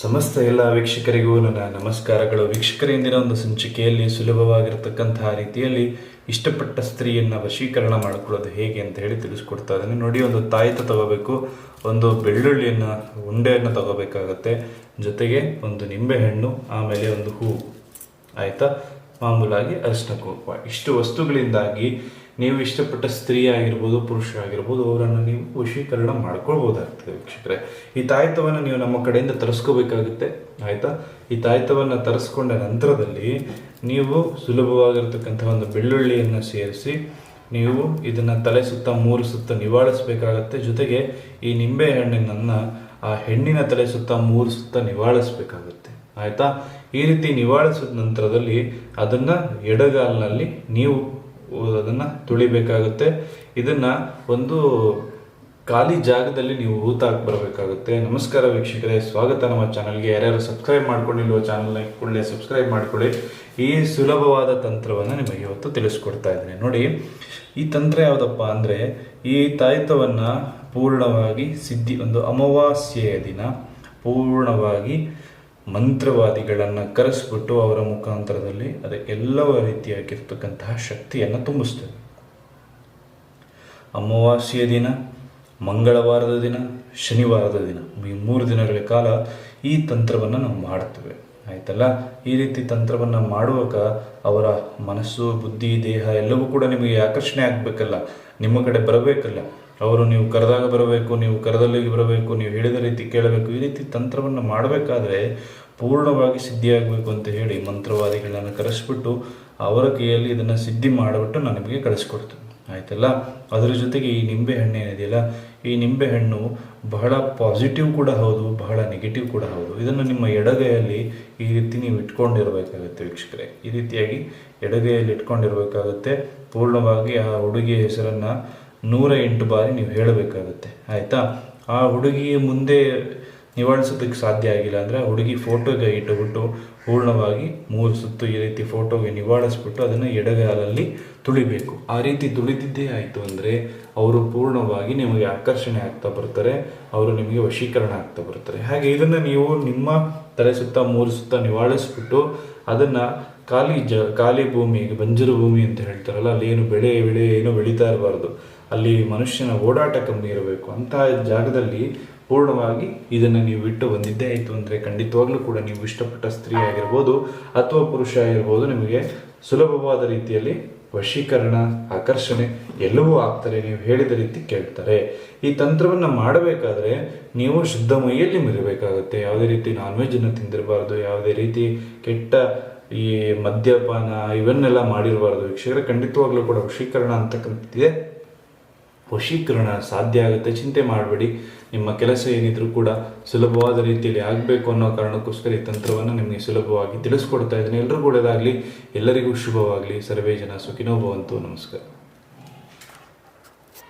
ಸಮಸ್ತ ಎಲ್ಲ ವೀಕ್ಷಕರಿಗೂ ನನ್ನ ನಮಸ್ಕಾರಗಳು. ವೀಕ್ಷಕರ, ಇಂದಿನ ಒಂದು ಸಂಚಿಕೆಯಲ್ಲಿ ಸುಲಭವಾಗಿರತಕ್ಕಂತಹ ರೀತಿಯಲ್ಲಿ ಇಷ್ಟಪಟ್ಟ ಸ್ತ್ರೀಯನ್ನು ವಶೀಕರಣ ಮಾಡಿಕೊಳ್ಳೋದು ಹೇಗೆ ಅಂತ ಹೇಳಿ ತಿಳಿಸ್ಕೊಡ್ತಾ ಇದ್ದೀನಿ. ನೋಡಿ, ಒಂದು ತಾಯಿತ ತಗೋಬೇಕು, ಒಂದು ಬೆಳ್ಳುಳ್ಳಿಯನ್ನು, ಉಂಡೆಯನ್ನು ತಗೋಬೇಕಾಗತ್ತೆ. ಜೊತೆಗೆ ಒಂದು ನಿಂಬೆಹಣ್ಣು, ಆಮೇಲೆ ಒಂದು ಹೂವು ಆಯಿತಾ? ಮಾಮೂಲಾಗಿ ಅರಿಶಿನ ಕುಂಕುಮ. ಇಷ್ಟು ವಸ್ತುಗಳಿಂದಾಗಿ ನೀವು ಇಷ್ಟಪಟ್ಟ ಸ್ತ್ರೀ ಆಗಿರ್ಬೋದು, ಪುರುಷ ಆಗಿರ್ಬೋದು, ಅವರನ್ನು ನೀವು ವಶೀಕರಣ ಮಾಡ್ಕೊಳ್ಬೋದಾಗ್ತದೆ ವೀಕ್ಷಕರೇ. ಈ ತಾಯ್ತವನ್ನು ನೀವು ನಮ್ಮ ಕಡೆಯಿಂದ ತರಿಸ್ಕೋಬೇಕಾಗುತ್ತೆ, ಆಯಿತಾ? ಈ ತಾಯ್ತವನ್ನು ತರಿಸ್ಕೊಂಡ ನಂತರದಲ್ಲಿ ನೀವು ಸುಲಭವಾಗಿರ್ತಕ್ಕಂಥ ಒಂದು ಬೆಳ್ಳುಳ್ಳಿಯನ್ನು ಸೇರಿಸಿ, ನೀವು ಇದನ್ನು ತಲೆ ಸುತ್ತ, ಮೂರು ಸುತ್ತ ನಿವಾಳಿಸಬೇಕಾಗತ್ತೆ. ಜೊತೆಗೆ ಈ ನಿಂಬೆ ಹಣ್ಣಿನನ್ನು ಆ ಹೆಣ್ಣಿನ ತಲೆ ಸುತ್ತ, ಮೂರು ಸುತ್ತ ನಿವಾಳಿಸಬೇಕಾಗುತ್ತೆ, ಆಯ್ತಾ? ಈ ರೀತಿ ನಿವಾಳಿಸಿದ ನಂತರದಲ್ಲಿ ಅದನ್ನು ಎಡಗಾಲಿನಲ್ಲಿ ನೀವು ಅದನ್ನ ತುಳಿಬೇಕಾಗುತ್ತೆ. ಇದನ್ನು ಒಂದು ಖಾಲಿ ಜಾಗದಲ್ಲಿ ನೀವು ಹೂತಾಕ್ ಬರಬೇಕಾಗುತ್ತೆ. ನಮಸ್ಕಾರ ವೀಕ್ಷಕರೇ, ಸ್ವಾಗತ ನಮ್ಮ ಚಾನಲ್ಗೆ. ಯಾರ್ಯಾರು ಸಬ್ಸ್ಕ್ರೈಬ್ ಮಾಡ್ಕೊಂಡಿಲ್ವೋ ಚಾನಲ್ನ ಕೂಡಲೇ ಸಬ್ಸ್ಕ್ರೈಬ್ ಮಾಡ್ಕೊಳ್ಳಿ. ಈ ಸುಲಭವಾದ ತಂತ್ರವನ್ನು ನಿಮಗೆ ಇವತ್ತು ತಿಳಿಸ್ಕೊಡ್ತಾ ಇದ್ದೀನಿ. ನೋಡಿ, ಈ ತಂತ್ರ ಯಾವುದಪ್ಪ ಅಂದರೆ, ಈ ತಾಯ್ತವನ್ನು ಪೂರ್ಣವಾಗಿ ಸಿದ್ಧಿ, ಒಂದು ಅಮಾವಾಸ್ಯೆಯ ದಿನ ಪೂರ್ಣವಾಗಿ ಮಂತ್ರವಾದಿಗಳನ್ನು ಕರೆಸ್ಬಿಟ್ಟು ಅವರ ಮುಖಾಂತರದಲ್ಲಿ ಅದಕ್ಕೆಲ್ಲವ ರೀತಿಯಾಗಿರ್ತಕ್ಕಂತಹ ಶಕ್ತಿಯನ್ನು ತುಂಬಿಸ್ತೇವೆ ಅಮಾವಾಸ್ಯೆಯ ದಿನ, ಮಂಗಳವಾರದ ದಿನ, ಶನಿವಾರದ ದಿನ, ಈ ಮೂರು ದಿನಗಳ ಕಾಲ ಈ ತಂತ್ರವನ್ನು ನಾವು ಮಾಡ್ತೇವೆ. ಆಯ್ತಲ್ಲ? ಈ ರೀತಿ ತಂತ್ರವನ್ನು ಮಾಡುವಾಗ ಅವರ ಮನಸ್ಸು, ಬುದ್ಧಿ, ದೇಹ ಎಲ್ಲವೂ ಕೂಡ ನಿಮಗೆ ಆಕರ್ಷಣೆ ಆಗಬೇಕಲ್ಲ? ನಿಮ್ಮ ಕಡೆ ಬರಬೇಕಲ್ಲ? ಅವರು ನೀವು ಕರೆದಾಗ ಬರಬೇಕು, ನೀವು ಕರೆದಲ್ಲಿಗೆ ಬರಬೇಕು, ನೀವು ಹೇಳಿದ ರೀತಿ ಕೇಳಬೇಕು, ಈ ರೀತಿ ತಂತ್ರವನ್ನು ಮಾಡಬೇಕಾದ್ರೆ ಪೂರ್ಣವಾಗಿ ಸಿದ್ಧಿಯಾಗಬೇಕು ಅಂತ ಹೇಳಿ ಮಂತ್ರವಾದಿಗಳನ್ನ ಕರೆಸ್ಬಿಟ್ಟು ಅವರ ಕೈಯಲ್ಲಿ ಇದನ್ನು ಸಿದ್ಧಿ ಮಾಡಿಬಿಟ್ಟು ನಾನು ನಿಮಗೆ ಕಳಿಸ್ಕೊಡ್ತೀನಿ. ಆಯ್ತಲ್ಲ? ಅದರ ಜೊತೆಗೆ ಈ ನಿಂಬೆ ಹಣ್ಣು ಏನಿದೆಯಲ್ಲ, ಈ ನಿಂಬೆ ಹಣ್ಣು ಬಹಳ ಪಾಸಿಟಿವ್ ಕೂಡ ಹೌದು, ಬಹಳ ನೆಗೆಟಿವ್ ಕೂಡ ಹೌದು. ಇದನ್ನು ನಿಮ್ಮ ಎಡಗೈಯಲ್ಲಿ ಈ ರೀತಿ ನೀವು ಇಟ್ಕೊಂಡಿರಬೇಕಾಗುತ್ತೆ ವೀಕ್ಷಕರೇ. ಈ ರೀತಿಯಾಗಿ ಎಡಗೈಯಲ್ಲಿ ಇಟ್ಕೊಂಡಿರಬೇಕಾಗುತ್ತೆ. ಪೂರ್ಣವಾಗಿ ಆ ಹುಡುಗಿಯ ಹೆಸರನ್ನು ನೂರ ಎಂಟು ಬಾರಿ ನೀವು ಹೇಳಬೇಕಾಗುತ್ತೆ. ಆಯಿತಾ? ಆ ಹುಡುಗಿಯ ಮುಂದೆ ನಿವಾಳಿಸೋದಕ್ಕೆ ಸಾಧ್ಯ ಆಗಿಲ್ಲ ಅಂದರೆ ಹುಡುಗಿ ಫೋಟೋಗೆ ಇಟ್ಟುಬಿಟ್ಟು ಪೂರ್ಣವಾಗಿ ಮೂರು ಸುತ್ತು ಈ ರೀತಿ ಫೋಟೋಗೆ ನಿವಾಳಿಸ್ಬಿಟ್ಟು ಅದನ್ನು ಎಡಗಾಲಲ್ಲಿ ತುಳಿಬೇಕು. ಆ ರೀತಿ ತುಳಿದಿದ್ದೇ ಆಯಿತು ಅಂದರೆ ಅವರು ಪೂರ್ಣವಾಗಿ ನಿಮಗೆ ಆಕರ್ಷಣೆ ಆಗ್ತಾ ಬರ್ತಾರೆ, ಅವರು ನಿಮಗೆ ವಶೀಕರಣ ಆಗ್ತಾ ಬರ್ತಾರೆ. ಹಾಗೆ ಇದನ್ನು ನೀವು ನಿಮ್ಮ ತಲೆ ಸುತ್ತ, ಮೂರು ಸುತ್ತ ನಿವಾಳಿಸ್ಬಿಟ್ಟು ಅದನ್ನು ಖಾಲಿ ಜ, ಖಾಲಿ ಭೂಮಿ ಬಂಜರು ಭೂಮಿ ಅಂತ ಹೇಳ್ತಾರಲ್ಲ, ಅಲ್ಲಿ ಏನು ಬೆಳೆ ಬೆಳೆ ಏನು ಬೆಳೀತಾ ಇರಬಾರ್ದು. ಅಲ್ಲಿ ಮನುಷ್ಯನ ಓಡಾಟ ಕಮ್ಮಿ ಇರಬೇಕು. ಅಂತಹ ಜಾಗದಲ್ಲಿ ಪೂರ್ಣವಾಗಿ ಇದನ್ನು ನೀವು ಬಿಟ್ಟು ಬಂದಿದ್ದೇ ಆಯಿತು ಅಂದರೆ ಖಂಡಿತವಾಗ್ಲೂ ಕೂಡ ನೀವು ಇಷ್ಟಪಟ್ಟ ಸ್ತ್ರೀ ಆಗಿರ್ಬೋದು ಅಥವಾ ಪುರುಷ ಆಗಿರ್ಬೋದು, ನಿಮಗೆ ಸುಲಭವಾದ ರೀತಿಯಲ್ಲಿ ವಶೀಕರಣ, ಆಕರ್ಷಣೆ ಎಲ್ಲವೂ ಆಗ್ತಾರೆ ನೀವು ಹೇಳಿದ ರೀತಿ ಕೇಳ್ತಾರೆ. ಈ ತಂತ್ರವನ್ನು ಮಾಡಬೇಕಾದ್ರೆ ನೀವು ಶುದ್ಧ ಮೈಯಲ್ಲಿ ಮಿರಬೇಕಾಗುತ್ತೆ. ಯಾವುದೇ ರೀತಿ ನಾನ್ ವೆಜ್ಜನ್ನು ತಿಂದಿರಬಾರ್ದು, ಯಾವುದೇ ರೀತಿ ಕೆಟ್ಟ ಈ ಮದ್ಯಪಾನ, ಇವನ್ನೆಲ್ಲ ಮಾಡಿರಬಾರ್ದು. ವೀಕ್ಷಕರೇ, ಖಂಡಿತವಾಗ್ಲೂ ಕೂಡ ವಶೀಕರಣ ಅಂತಕ್ಕಂಥದ್ದಿದೆ. ವಶೀಕರಣ ಸಾಧ್ಯ ಆಗುತ್ತೆ. ಚಿಂತೆ ಮಾಡಬೇಡಿ. ನಿಮ್ಮ ಕೆಲಸ ಏನಿದ್ರೂ ಕೂಡ ಸುಲಭವಾದ ರೀತಿಯಲ್ಲಿ ಆಗಬೇಕು ಅನ್ನೋ ಕಾರಣಕ್ಕೋಸ್ಕರ ಈ ತಂತ್ರವನ್ನು ನಿಮಗೆ ಸುಲಭವಾಗಿ ತಿಳಿಸ್ಕೊಡ್ತಾ ಇದ್ದೀನಿ. ಎಲ್ರಿಗೂ ಒಳ್ಳೆಯದಾಗಲಿ. ಎಲ್ಲರಿಗೂ ಶುಭವಾಗಲಿ. ಸರ್ವೇ ಜನ ಸುಖಿನೋ ಭವಂತು. ನಮಸ್ಕಾರ.